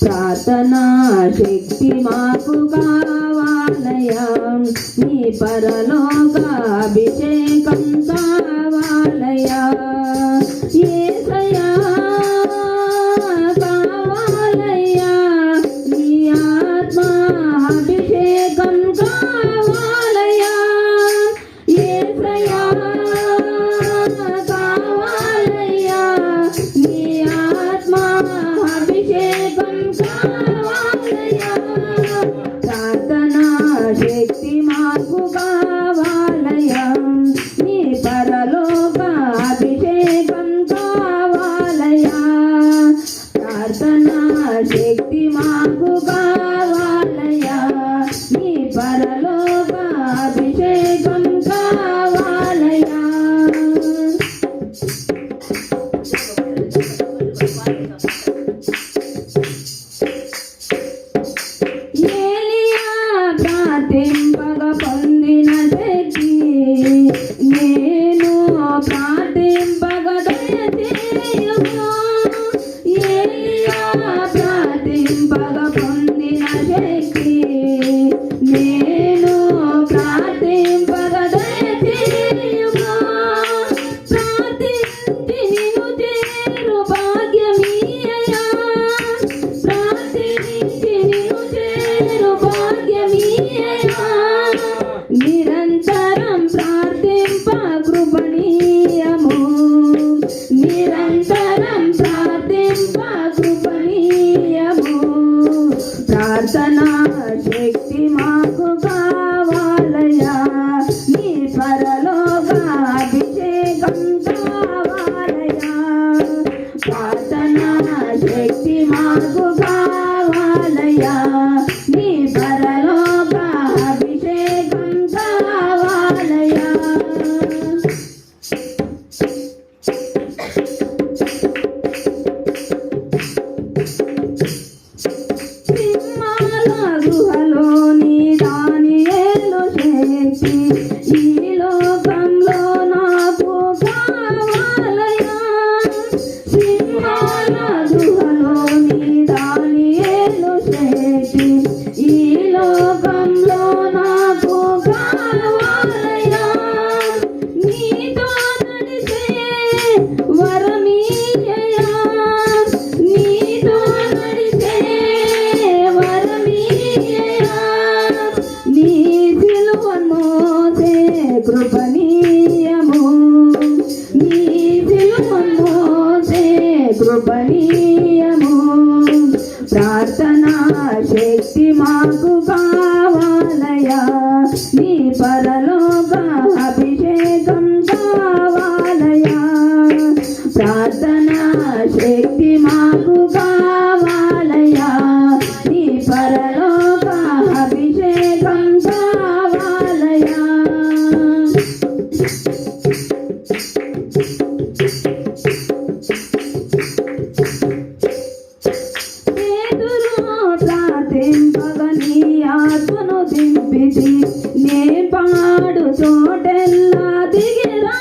ప్రార్థనా శక్తి మాకు కావాలయా నీ పరలోక అభిషేకం కావాలయా ఏసయా दर्शनाशे పరలోక అభిషేకం కావాలయా ప్రార్థన శక్తి మాకు కావాలయా నీ పరలోక అభిషేకం కావాలయా ప్రార్థింపగ నీ ఆత్మను దింపిది నిన్నే పాడు తోటెల్లా దిగిరా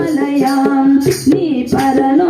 హిమాలయాం నీ పరలో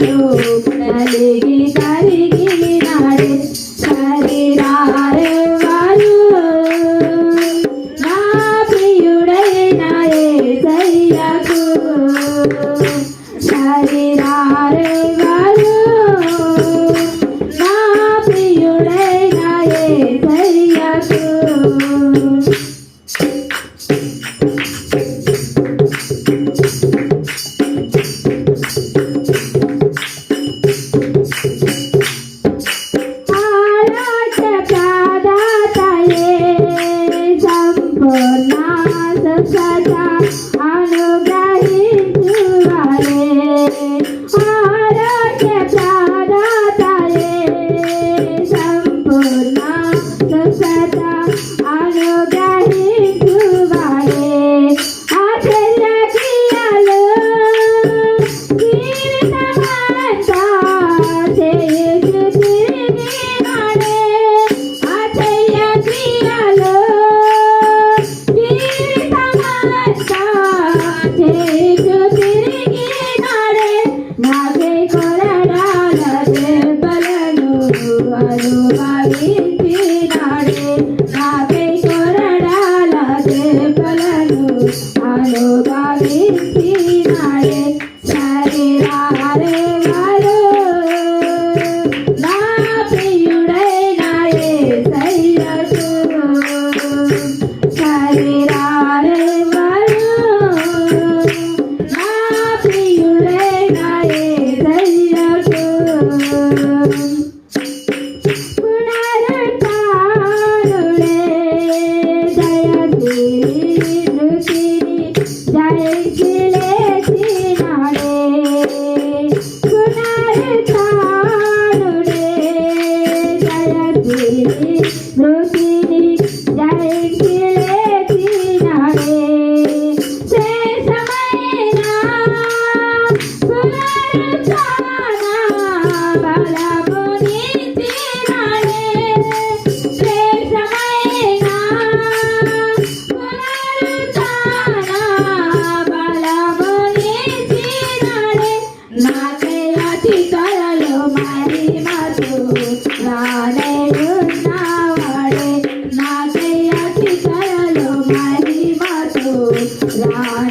ಕಲುಗಳೇ baby. Rani.